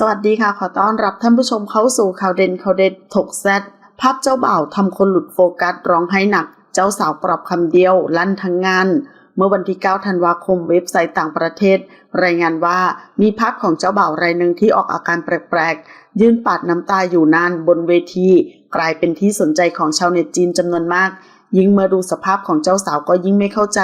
สวัสดีค่ะ ขอต้อนรับท่านผู้ชมเข้าสู่ข่าวเด่นข่าวเด็ดถกแซดภาพเจ้าบ่าวทำคนหลุดโฟกัสร้องไห้หนัก เจ้าสาวปรับคำเดียว ลั่นทั้งงาน เมื่อวันที่ 9 ธันวาคมเว็บไซต์ต่างประเทศ รายงานว่ามีภาพของเจ้าบ่าวรายหนึ่งที่ออกอาการแปลกๆ ยืนปาดน้ำตาอยู่นานบนเวที กลายเป็นที่สนใจของชาวเน็ตจีนจำนวนมาก ยิ่งเมื่อดูสภาพของเจ้าสาวก็ยิ่งไม่เข้าใจ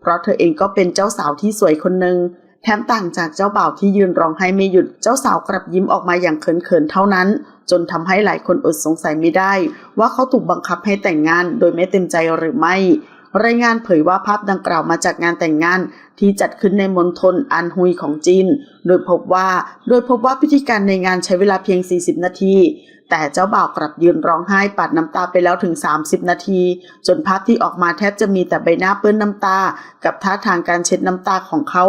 เพราะเธอเองก็เป็นเจ้าสาวที่สวยคนหนึ่ง แถมต่างจากเจ้าบ่าวที่ยืนร้องไห้ไม่หยุด เจ้าสาวกลับยิ้มออกมาอย่างเขินๆเท่านั้น จนทำให้หลายคนอดสงสัยไม่ได้ ว่าเขาถูกบังคับให้แต่งงานโดยไม่เต็มใจหรือไม่ รายงานเผยว่าภาพดังกล่าวมาจากงานแต่งงานที่จัดขึ้นในมณฑลอันฮุยของจีน โดยพบว่า โดยพบว่าพิธีการในงานใช้เวลาเพียง 40 นาที แต่เจ้าบ่าวกลับยืนร้องไห้ปัดน้ำตาไปแล้วถึง 30 นาที จนภาพที่ออกมาแทบจะมีแต่ใบหน้าเปื้อนน้ำตา กับท่าทางการเช็ดน้ำตาของเขา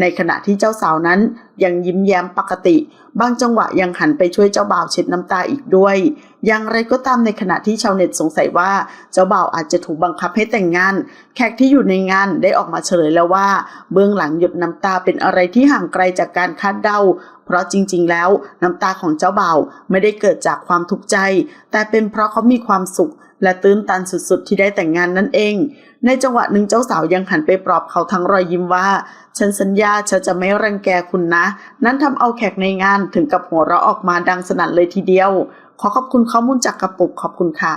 ในขณะที่เจ้าสาวนั้นยังยิ้มแย้มปกติ บางจังหวะยังหันไปช่วยเจ้าบ่าวเช็ดน้ำตาอีกด้วย อย่างไรก็ตามในขณะที่ชาวเน็ตสงสัยว่า เจ้าบ่าวอาจจะถูกบังคับให้แต่งงาน แขกที่อยู่ในงานได้ออกมาเฉลยแล้วว่าเบื้องหลังหยดน้ำตาเป็นอะไรที่ห่างไกลจากการคาดเดา เพราะจริงๆ แล้วน้ำตาของเจ้าบ่าวไม่ได้เกิดจากความทุกข์ใจ แต่เป็นเพราะเขามีความสุข และตื้นตันสุดๆ ที่ได้แต่งงานนั่นเอง ในจังหวะหนึ่งเจ้าสาวยังหันไปปลอบเขาทั้งรอยยิ้มว่า ฉันสัญญาฉันจะไม่รังแกคุณนะ นั้นทำเอาแขกในงานถึงกับหัวเราะออกมาดังสนั่นเลยทีเดียว ขอขอบคุณข้อมูลจากกระปุกขอบคุณค่ะ